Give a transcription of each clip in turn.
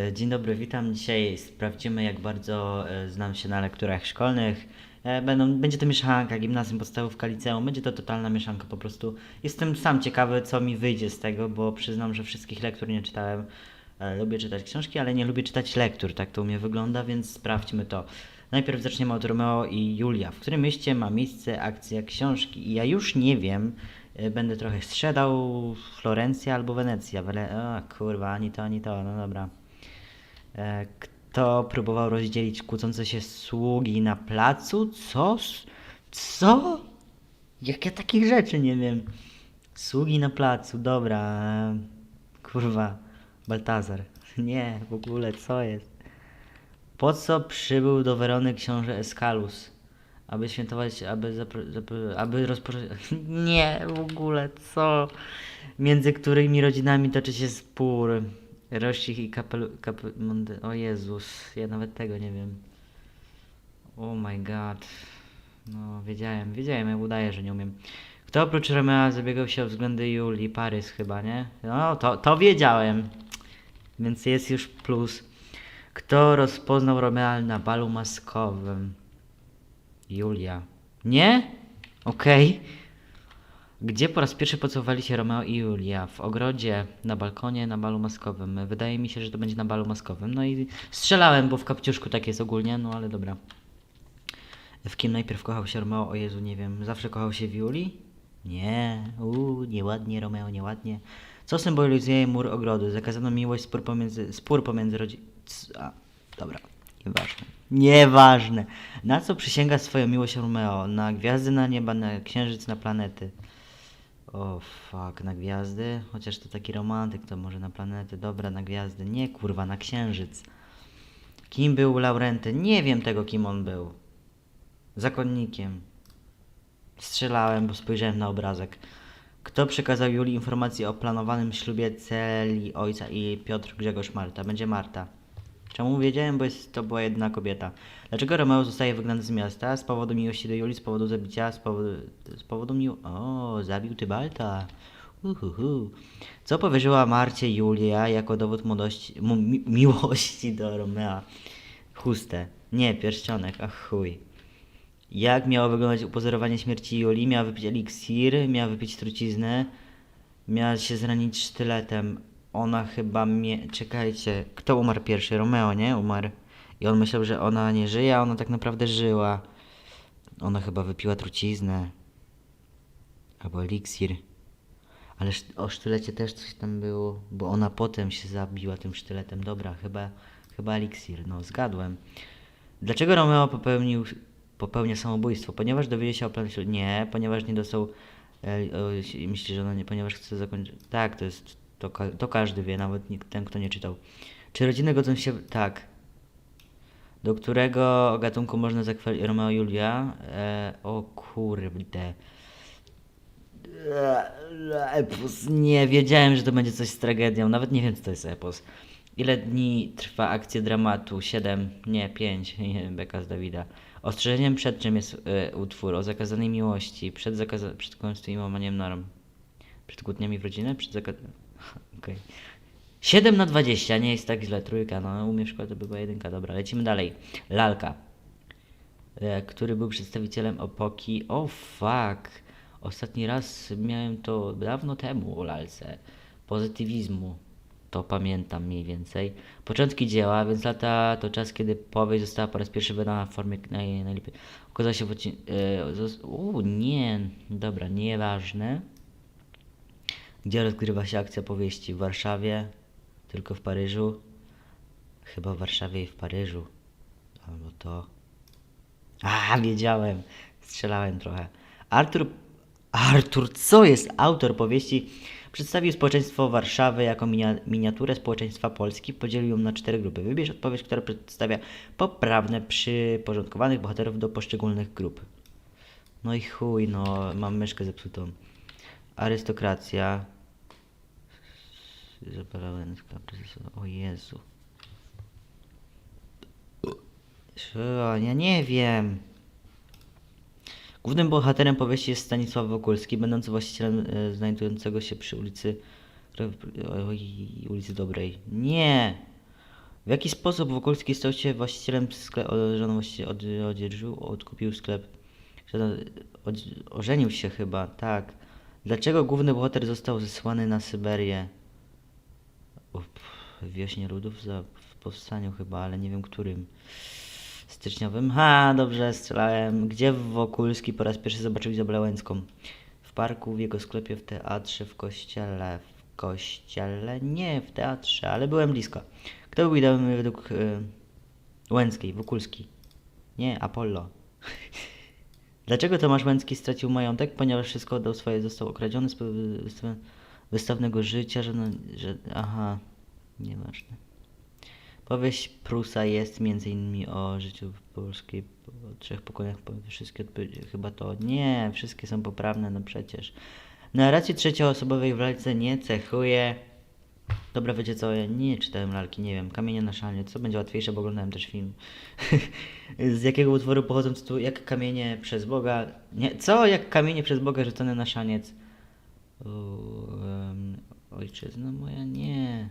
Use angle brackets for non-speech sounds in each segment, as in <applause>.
E, Dzień dobry, witam. Dzisiaj sprawdzimy, jak bardzo e, znam się na lekturach szkolnych. E, Będą, będzie to mieszanka, gimnazjum, podstawówka, liceum. Będzie to totalna mieszanka po prostu. Jestem sam ciekawy, co mi wyjdzie z tego, bo przyznam, że wszystkich lektur nie czytałem. Lubię czytać książki, ale nie lubię czytać lektur. Tak to u mnie wygląda, więc sprawdźmy to. Najpierw zaczniemy od Romeo i Julia. W którym mieście ma miejsce akcja książki? I ja już nie wiem. Będę trochę strzelał. Florencja albo Wenecja. Wele... O kurwa, ani to, ani to. No dobra. E, Kto próbował rozdzielić kłócące się sługi na placu? Co? Co? Jak ja takich rzeczy nie wiem. Sługi na placu, dobra. e, Kurwa, Baltazar. <laughs> Nie, w ogóle, co jest? Po co przybył do Werony książę Eskalus? Aby świętować, aby, zapro, aby rozpocząć... <laughs> Nie, w ogóle, co? Między którymi rodzinami toczy się spór. Rościch i. Kapel, Monte, o Jezus, ja nawet tego nie wiem. Oh my god. No, wiedziałem, wiedziałem, ja udaję, że nie umiem. Kto oprócz Romea zabiegał się o względy Julii? Parys chyba, nie? No, to, to wiedziałem. Więc jest już plus. Kto rozpoznał Romea na balu maskowym? Julia. Nie? Okej. Gdzie po raz pierwszy pocałowali się Romeo i Julia? W ogrodzie, na balkonie, na balu maskowym. Wydaje mi się, że to będzie na balu maskowym. No i strzelałem, bo w kapciuszku tak jest ogólnie, no ale dobra. W kim najpierw kochał się Romeo? O Jezu, nie wiem. Zawsze kochał się w Julii? Nie. Uuu, nieładnie, Romeo, nieładnie. Co symbolizuje mur ogrodu? Zakazano miłość, spór pomiędzy, spór pomiędzy rodzi... C- A, dobra. Nieważne. Nieważne. Na co przysięga swoją miłość Romeo? Na gwiazdy na nieba, na księżyc, na planety. O fuck, na gwiazdy? Chociaż to taki romantyk, to może na planety. Dobra, na gwiazdy. Nie, kurwa, na księżyc. Kim był Laurenty? Nie wiem tego, kim on był. Zakonnikiem. Strzelałem, bo spojrzałem na obrazek. Kto przekazał Julii informacje o planowanym ślubie Celi, ojca i Piotr Grzegorz Marta? Będzie Marta. Czemu wiedziałem, bo jest, to była jedna kobieta. Dlaczego Romeo zostaje wygnany z miasta? Z powodu miłości do Julii, z powodu zabicia, z powodu, z powodu mił... O, zabił Tybalta. Uhuhu. Co powierzyła Marcie Julia jako dowód młodości, mi, miłości do Romea? Chustę. Nie, pierścionek, ach chuj. Jak miało wyglądać upozorowanie śmierci Julii? Miała wypić eliksir, miała wypić truciznę, miała się zranić sztyletem. Ona chyba mnie... Czekajcie, kto umarł pierwszy? Romeo, nie? Umarł. I on myślał, że ona nie żyje, a ona tak naprawdę żyła. Ona chyba wypiła truciznę. Albo eliksir. Ale o sztylecie też coś tam było, bo ona potem się zabiła tym sztyletem. Dobra, chyba, chyba eliksir. No, zgadłem. Dlaczego Romeo popełnił, popełnia samobójstwo? Ponieważ dowiedział się o planie. Nie, ponieważ nie dostał. E, o, myśli, że ona nie, ponieważ chce zakończyć. Tak, to jest. To, ka- to każdy wie, nawet nikt, ten, kto nie czytał. Czy rodziny godzą się. Tak. Do którego gatunku można zakwalić Romeo i Julia? E, o kurde. Epos. Nie, wiedziałem, że to będzie coś z tragedią. Nawet nie wiem, co to jest epos. Ile dni trwa akcja dramatu? 7, nie, 5. <laughs> Beka z Dawida. Ostrzeżeniem przed czym jest y, utwór? O zakazanej miłości. Przed, zakaza- przed kłamstwem i łamaniem norm. Przed kłótniami w rodzinę? Przed zakaz... Okej. 7 na 20, nie jest tak źle. Trójka, no u mnie to by była jedynka. Dobra, lecimy dalej. Lalka e, który był przedstawicielem epoki. O fuck! Ostatni raz miałem to dawno temu o lalce. Pozytywizmu. To pamiętam mniej więcej. Początki dzieła, więc lata to czas, kiedy powieść została po raz pierwszy wydana w formie naj, najlepiej. Ukazała się w odcinku. Uuu, nie. Dobra, nieważne. Gdzie rozgrywa się akcja powieści? W Warszawie? Tylko w Paryżu? Chyba w Warszawie i w Paryżu. Albo to. A, wiedziałem. Strzelałem trochę. Artur. Artur, co jest? Autor powieści przedstawił społeczeństwo Warszawy jako minia, miniaturę społeczeństwa Polski. Podzielił ją na cztery grupy. Wybierz odpowiedź, która przedstawia poprawne przyporządkowanych bohaterów do poszczególnych grup. No i chuj, no, mam myszkę zepsutą. Arystokracja. Izabela Łęcka, prezes- O Jezu. Co? Ja nie wiem. Głównym bohaterem powieści jest Stanisław Wokulski, będący właścicielem e, znajdującego się przy ulicy Oj, ulicy Dobrej. Nie! W jaki sposób Wokulski stał się właścicielem sklepu, właściciel od, odkupił sklep, że ożenił się chyba, tak. Dlaczego główny bohater został zesłany na Syberię? Wiośnie ludów za, w powstaniu chyba, ale nie wiem którym. Styczniowym? Ha, dobrze, strzelałem. Gdzie Wokulski po raz pierwszy zobaczył Izabelę Łęcką? W parku, w jego sklepie, w teatrze, w kościele. W kościele? Nie, w teatrze, ale byłem blisko. Kto był idealny według y, Łęckiej? Wokulski. Nie, Apollo. <laughs> Dlaczego Tomasz Łęcki stracił majątek? Ponieważ wszystko oddał swoje, został okradziony z powodu wystaw- wystawnego życia, że no, że... Aha, nieważne. Powieść Prusa jest między innymi o życiu polskiej po trzech pokoleniach. po- Wszystkie odpowiedzi, chyba to nie, wszystkie są poprawne, no przecież. Narracji trzecioosobowej w lalce nie cechuje. Dobra, wiecie co, ja nie czytałem lalki, nie wiem. Kamienie na szalnie, co będzie łatwiejsze, bo oglądałem też film. <laughs> Z jakiego utworu pochodzą tytuły Jak kamienie przez Boga... Nie, co? Jak kamienie przez Boga rzucone na szaniec? Ojczyzna moja? Nie.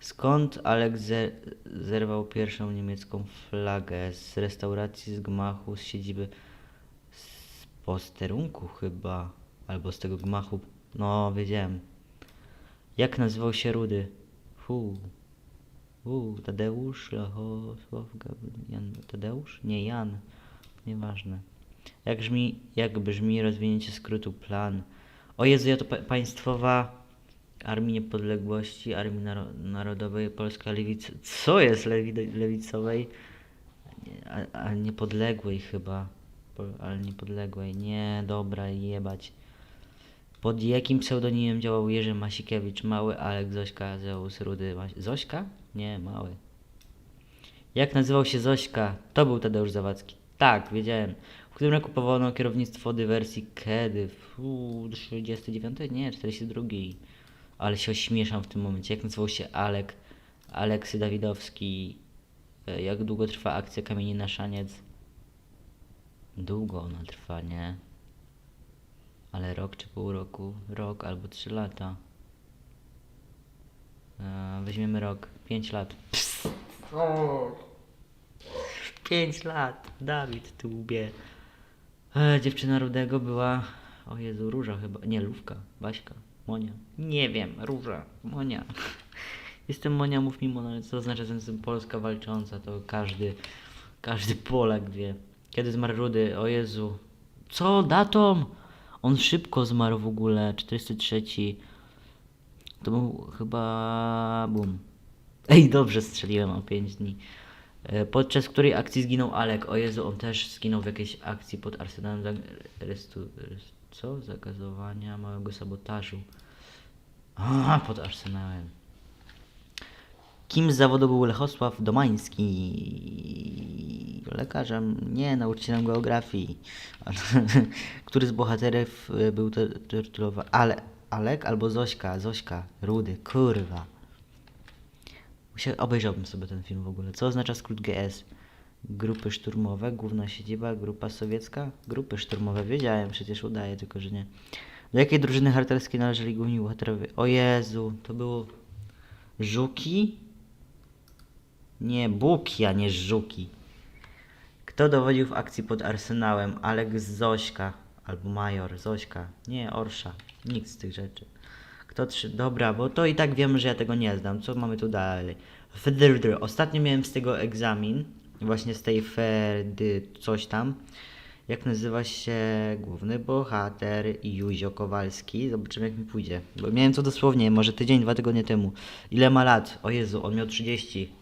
Skąd Alek zer- zerwał pierwszą niemiecką flagę? Z restauracji, z gmachu, z siedziby, z posterunku chyba, albo z tego gmachu. No, wiedziałem. Jak nazywał się Rudy? Fu. U, Tadeusz, Lechosław, Jan, Tadeusz? Nie, Jan. Nieważne. Jak brzmi, jak brzmi rozwinięcie skrótu plan? O Jezu, ja to pa- państwowa Armii Niepodległości, Armii Naro- Narodowej, Polska Lewica. Co jest lewi- lewicowej? A, a niepodległej chyba. Ale niepodległej. Nie, dobra, jebać. Pod jakim pseudonimem działał Jerzy Masikiewicz? Mały Alek, Zośka, Zeus, Rudy. Mas- Zośka? Nie, mały. Jak nazywał się Zośka? To był Tadeusz Zawadzki. Tak, wiedziałem. Którym roku powołano kierownictwo dywersji Kedy? Fuu, 39? Nie, 42. Ale się ośmieszam w tym momencie. Jak nazywał się Alek? Aleksy Dawidowski. E, Jak długo trwa akcja Kamieni na Szaniec? Długo ona trwa, nie? Ale rok czy pół roku? Rok albo trzy lata. E, weźmiemy rok. Pięć lat. Pięć lat. Dawid, tu łbie. E, dziewczyna Rudego była... O Jezu, Róża chyba. Nie, Lówka. Baśka. Monia. Nie wiem. Róża. Monia. <laughs> Jestem Monia, mów mi Monia, ale co to znaczy, że jestem Polska walcząca, to każdy, każdy Polak wie. Kiedy zmarł Rudy? O Jezu. Co? Datą? On szybko zmarł w ogóle. 43. To był chyba... Bum. Ej, dobrze strzeliłem o 5 dni. E, Podczas której akcji zginął Alek. O Jezu, on też zginął w jakiejś akcji pod arsenałem. Restu... res- Co? Zagazowania małego sabotażu. A, pod arsenałem. Kim z zawodu był Lechosław Domański? Lekarzem? Nie, nauczycielem geografii. <laughs> Który z bohaterów y, był to- torturowany? Ale, Alek albo Zośka? Zośka, Rudy, kurwa. Musia- Obejrzałbym sobie ten film w ogóle. Co oznacza skrót GS? Grupy szturmowe, główna siedziba, grupa sowiecka? Grupy szturmowe, wiedziałem, przecież udaje, tylko że nie. Do jakiej drużyny harcerskiej należeli główni bohaterowie? O Jezu, to było... Żuki? Nie, Buki, a nie Żuki. Kto dowodził w akcji pod Arsenałem? Alek Zośka. Albo Major, Zośka. Nie, Orsza. Nikt z tych rzeczy. Kto trzy... Dobra, bo to i tak wiemy, że ja tego nie znam. Co mamy tu dalej? Fedrdr. Ostatnio miałem z tego egzamin. Właśnie z tej Ferdy coś tam. Jak nazywa się główny bohater Józio Kowalski? Zobaczymy jak mi pójdzie. Bo miałem to dosłownie, może tydzień, dwa tygodnie temu. Ile ma lat? O Jezu, on miał 30.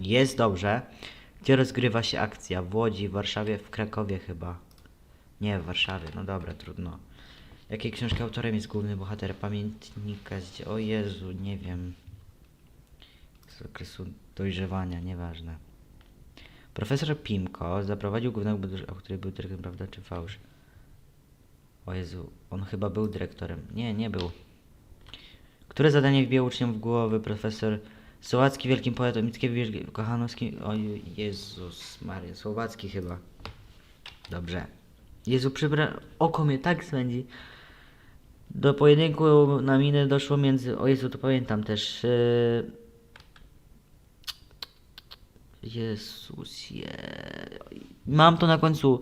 Jest dobrze. Gdzie rozgrywa się akcja? W Łodzi, w Warszawie, w Krakowie chyba. Nie, w Warszawie. No dobra, trudno. Jakiej książki autorem jest główny bohater? Pamiętnika z... O Jezu, nie wiem. Z okresu dojrzewania, nieważne. Profesor Pimko zaprowadził głównego o której był dyrektorem, prawda, czy fałsz? O Jezu, on chyba był dyrektorem. Nie, nie był. Które zadanie wbił uczniom w głowy profesor Słowacki, wielkim poetą, Mickiewicz, Kochanowski, o Jezus Maria, Słowacki chyba. Dobrze. Jezu, przybra... oko mnie tak swędzi. Do pojedynku na minę doszło między... O Jezu, to pamiętam też. Yy... Jezus, je... Mam to na końcu.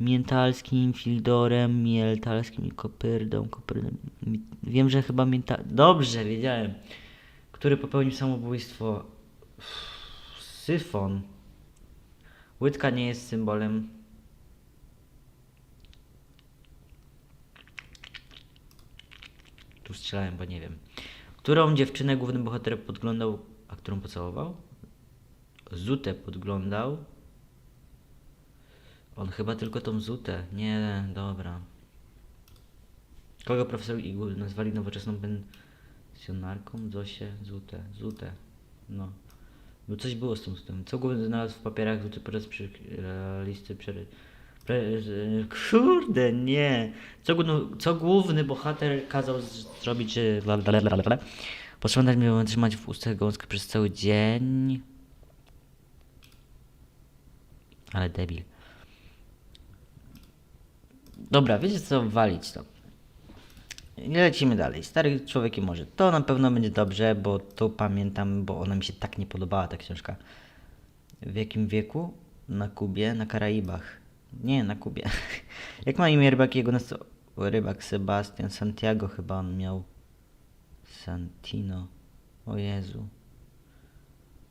Miętalskim, Fildorem, Mieltalskim i Kopyrdą. Wiem, że chyba Mięta... Dobrze, wiedziałem. Który popełnił samobójstwo. Syfon. Łydka nie jest symbolem. Tu strzelałem, bo nie wiem. Którą dziewczynę główny bohater podglądał, a którą pocałował? Zutę podglądał. On chyba tylko tą Zutę. Nie, dobra. Kogo profesor Igul nazwali nowoczesną pensjonarką? Zosię, Zutę, Zutę. No. Bo coś było z Zutą. Co główny znalazł w papierach Zuty podczas e, listy przery... Kurde, nie. Co, główny- co główny bohater kazał zrobić... e, bla, bla. Posprzątać miał trzymać w ustach gąskę przez cały dzień. Ale debil. Dobra, wiecie co, walić to. I lecimy dalej. Stary człowiek i może. To na pewno będzie dobrze, bo to pamiętam, bo ona mi się tak nie podobała, ta książka. W jakim wieku? Na Kubie, na Karaibach. Nie, na Kubie. <laughs> Jak ma imię rybak jego nas... Rybak Sebastian Santiago chyba on miał. Santino. O Jezu.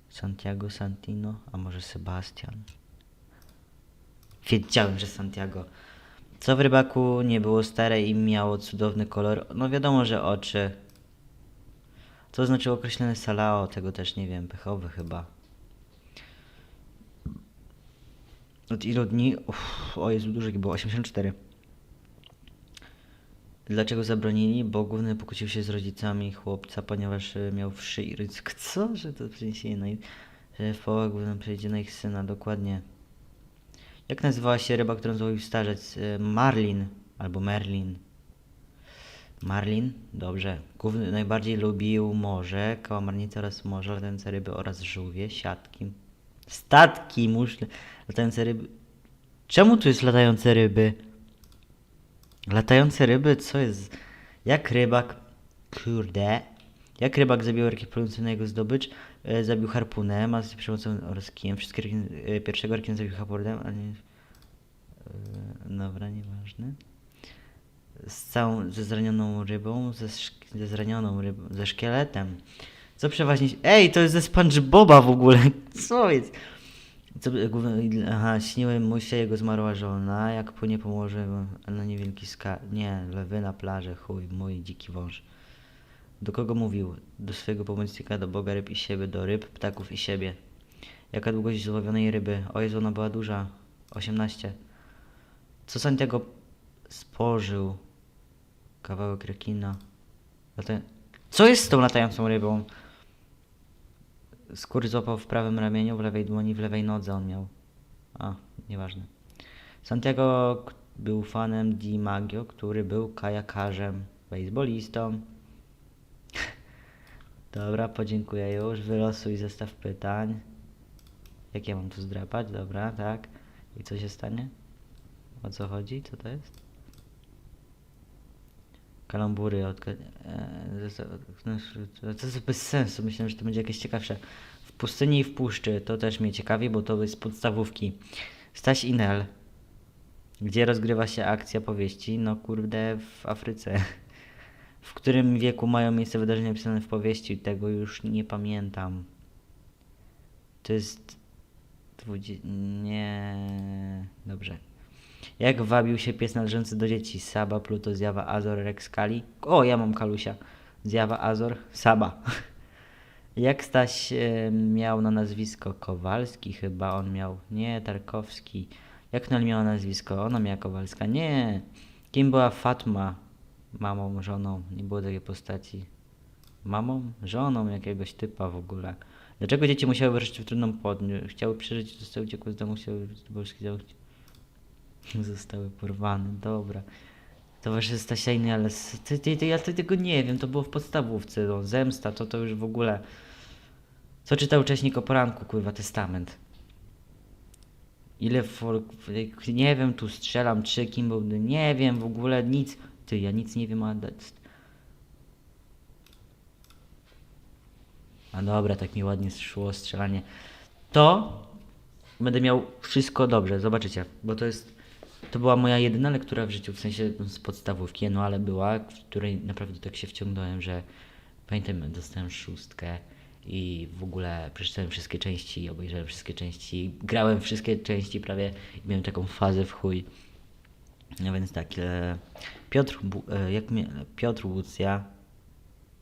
Santiago Santino, a może Sebastian. Wiedziałem, że Santiago. Co w rybaku nie było stare i miało cudowny kolor? No wiadomo, że oczy. Co znaczyło określone salao? Tego też nie wiem. Pechowy chyba. Od ilu dni? Uff, o Jezu, dużo było. 84. Dlaczego zabronili? Bo główny pokłócił się z rodzicami chłopca, ponieważ e, miał wszy i ryzyko. <laughs> Co? Że to przeniesienie na ich... Że w połowę głównym przejdzie na ich syna, dokładnie. Jak nazywała się ryba, którą złowił starzec? E, Marlin albo Merlin. Marlin? Dobrze. Główny najbardziej lubił morze, kałamarnice oraz morze, latające ryby oraz żółwie, siatki. Statki, muszle, latające ryby. Czemu tu jest latające ryby? Latające ryby? Co jest? Jak rybak... Kurde. Jak rybak zabił polujący na jego zdobycz? E, zabił harpunem, a z przemocą oraz kijem. Wszystkie rekiny, e, pierwszego rekina zabił harpunem, a nie... E, dobra, nieważne. Z całą, ze zranioną rybą, ze, ze zranioną rybą, ze szkieletem. Co przeważnie... Ej, to jest ze SpongeBoba w ogóle. <laughs> Co jest? Co, aha, śniły mu się jego zmarła żona, jak płynie po morzu na niewielki ska... Nie, lewy na plaży, chuj, mój dziki wąż. Do kogo mówił? Do swojego pomocnika, do Boga ryb i siebie, do ryb, ptaków i siebie. Jaka długość złowionej ryby? O Jezu, ona była duża. 18. Co Santiago spożył? Kawałek rekina. Co jest z tą latającą rybą? Skór złapał w prawym ramieniu, w lewej dłoni, w lewej nodze on miał. A, nieważne. Santiago był fanem Di Maggio, który był kajakarzem, baseballistą. <laughs> Dobra, podziękuję już. Wylosuj zestaw pytań. Jak ja mam tu zdrapać? Dobra, tak. I co się stanie? O co chodzi? Co to jest? Kalambury od... To jest bez sensu. Myślałem, że to będzie jakieś ciekawsze. W pustyni i w puszczy. To też mnie ciekawi, bo to jest podstawówki. Staś Inel. Gdzie rozgrywa się akcja powieści? No kurde, w Afryce. <laughs> W którym wieku mają miejsce wydarzenia opisane w powieści? Tego już nie pamiętam. To jest... Dwudzie... Nie... Dobrze. Jak wabił się pies należący do dzieci? Saba, Pluto, Zjawa, Azor, Rex, Kali. O, ja mam Kalusia. Zjawa, Azor, Saba. <laughs> Jak Staś miał na nazwisko? Kowalski chyba on miał. Nie, Tarkowski. Jak Nel miała nazwisko? Ona miała Kowalska. Nie. Kim była Fatma? Mamą, żoną. Nie było takiej postaci. Mamą? Żoną jakiegoś typa w ogóle. Dlaczego dzieci musiały wyruszyć w trudną podniu? Chciały przeżyć, zostały uciekły z domu, chciały do Polski. <laughs> Zostały porwane, dobra. To wasze Stasiajny, ale ty, ty, ty, ja ty, tego nie wiem, to było w podstawówce, no, zemsta, to to już w ogóle... Co czytał wcześniej o poranku, kurwa, testament? Ile for... Nie wiem, tu strzelam, czy kim był, nie wiem w ogóle, nic. Ty, ja nic nie wiem, a... A dobra, tak mi ładnie szło strzelanie. To będę miał wszystko dobrze, zobaczycie, bo to jest, to była moja jedyna lektura w życiu, w sensie z podstawówki, no ale była, w której naprawdę tak się wciągnąłem, że pamiętam, dostałem szóstkę i w ogóle przeczytałem wszystkie części, obejrzałem wszystkie części, grałem wszystkie części prawie i miałem taką fazę w chuj. No więc tak, e, Piotr, e, jak mnie, Piotr Łucja,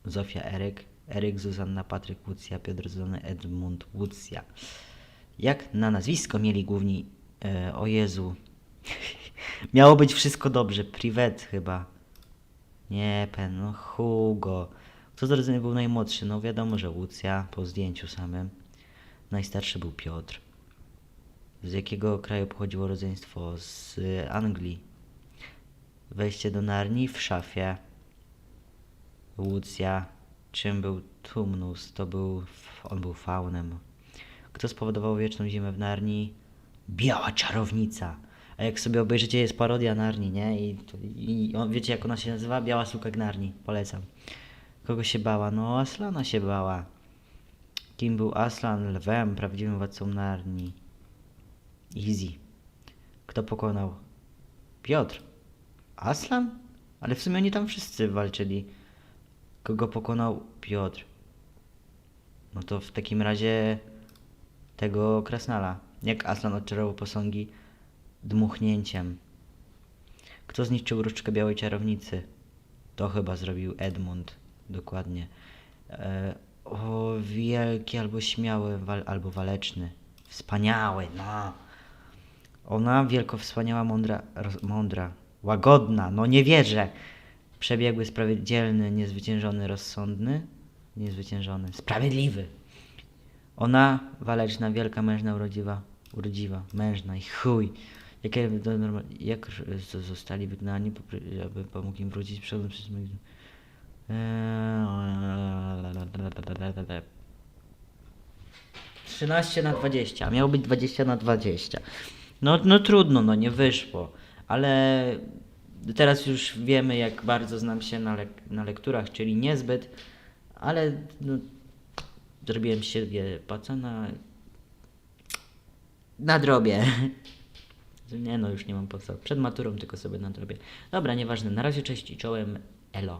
Zofia Eryk, Eryk Zuzanna Patryk Łucja, Piotr Zuzanna Edmund Łucja. Jak na nazwisko mieli główni, e, o Jezu, miało być wszystko dobrze, Privet chyba. Nie, pen, no Hugo. Kto z rodziny był najmłodszy? No wiadomo, że Łucja, po zdjęciu samym. Najstarszy był Piotr. Z jakiego kraju pochodziło rodzeństwo? Z Anglii. Wejście do Narni w szafie. Łucja. Czym był Tumnus? To był, on był faunem. Kto spowodował wieczną zimę w Narni? Biała czarownica. A jak sobie obejrzycie, jest parodia Narni, nie? I, to- i on, wiecie, jak ona się nazywa? Biała suka Narni. Polecam. Kogo się bała? No, Aslana się bała. Kim był Aslan? Lwem, prawdziwym władcą Narni. Easy. Kto pokonał? Piotr. Aslan? Ale w sumie oni tam wszyscy walczyli. Kogo pokonał? Piotr. No to w takim razie tego Krasnala. Jak Aslan odczarował posągi dmuchnięciem. Kto zniszczył różdżkę białej czarownicy? To chyba zrobił Edmund. Dokładnie. E, o, wielki albo śmiały, wal, albo waleczny. Wspaniały, no. Ona wielko wspaniała, mądra, roz, mądra, łagodna, no nie wierzę. Przebiegły, sprawiedliwy, niezwyciężony, rozsądny, niezwyciężony, sprawiedliwy. Ona waleczna, wielka, mężna, urodziwa, urodziwa, mężna i chuj. Jak z- zostali wygnani, aby pomógł im wrócić przodem. Eee, 13 na 20, a miało być 20 na 20. No, no trudno, no nie wyszło, ale teraz już wiemy, jak bardzo znam się na, lek- na lekturach, czyli niezbyt, ale no, zrobiłem siebie pacana. Nadrobię. Nie no, już nie mam po co. Przed maturą tylko sobie nadrobię. Dobra, nieważne. Na razie cześć i czołem. Elo.